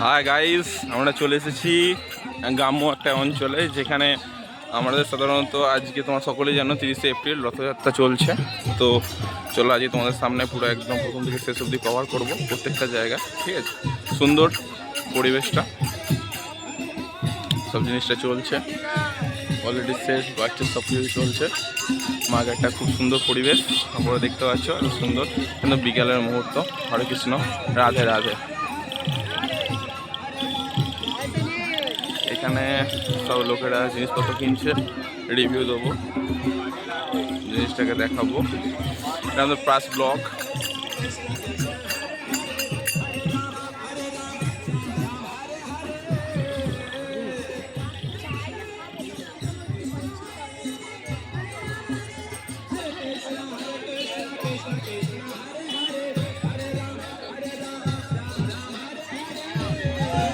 Hi guys আমরা চলে এসেছি গ্রাম্য একটা অঞ্চলে যেখানে আমাদের সাধারণত আজকে তোমার সকলেই জানো তিরিশে এপ্রিল রথযাত্রা চলছে। তো চলো আজকে তোমাদের সামনে পুরো একদম প্রথম থেকে শেষ অবধি কভার করব প্রত্যেকটা জায়গা, ঠিক আছে? সুন্দর পরিবেশটা। সব জিনিসটা চলছে। অলরেডি শেষ বাচ্চা সব কিছু চলছে। মাঘাটটা খুব সুন্দর পরিবেশ আপনারা দেখতে পাচ্ছ সুন্দর। কিন্তু বিকালের মুহূর্ত হরে কৃষ্ণ রাধে রাধে। এখানে সব লোকেরা জিনিসপত্র কিনছে রিভিউ দেবো জিনিসটাকে দেখাবো। এটা আমাদের প্রাস ব্লক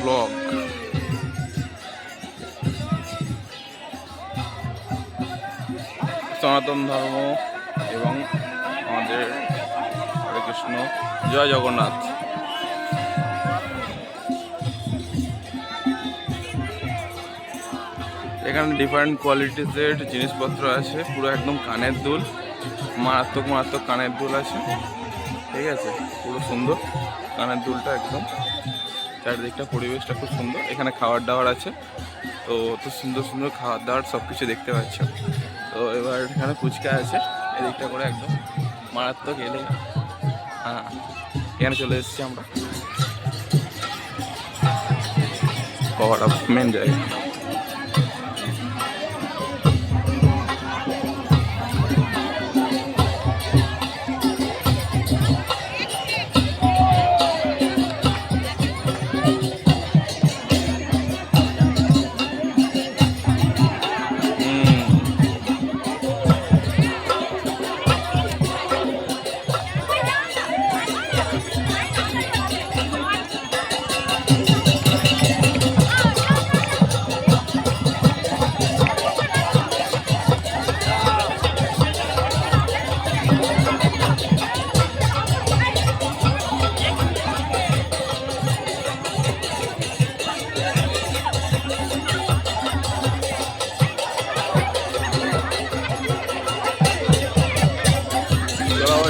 ব্লক সনাতন ধর্ম এবং আমাদের হরে কৃষ্ণ। জয় জগন্নাথ। এখানে ডিফারেন্ট কোয়ালিটিসের জিনিসপত্র আছে, পুরো একদম কানের দুল। মারাত্মক মারাত্মক কানের দুল আছে। ঠিক আছে? পুরো সুন্দর। কানের দুলটা একদম। চারিদিকটা, পরিবেশটা খুব সুন্দর। এখানে খাবার দাবার আছে। তো অত সুন্দর সুন্দর খাবার দাবার সব কিছু দেখতে পাচ্ছ তো এবার এখানে ফুচকা আছে, এদিকটা করে একদম মারাত্মক এলে। হ্যাঁ এখানে চলে এসেছি আমরা। কভার আপ মেন জায়গা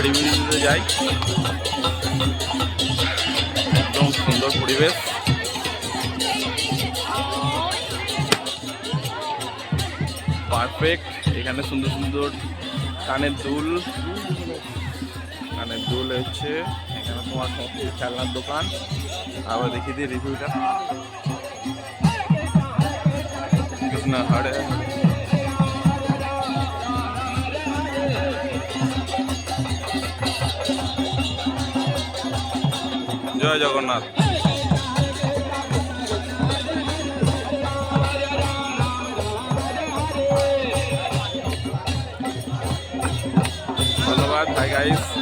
রিভিউ দিতে যাই। একদম সুন্দর পরিবেশ। পারফেক্ট এখানে সুন্দর সুন্দর কানের দুল। কানের দুল হচ্ছে এখানে তোমার সমস্ত খেলনার দোকান। আবার দেখিয়ে দিই রিভিউটা কৃষ্ণ হরে জয় জগন্নাথ। ধন্যবাদ হাই গাইস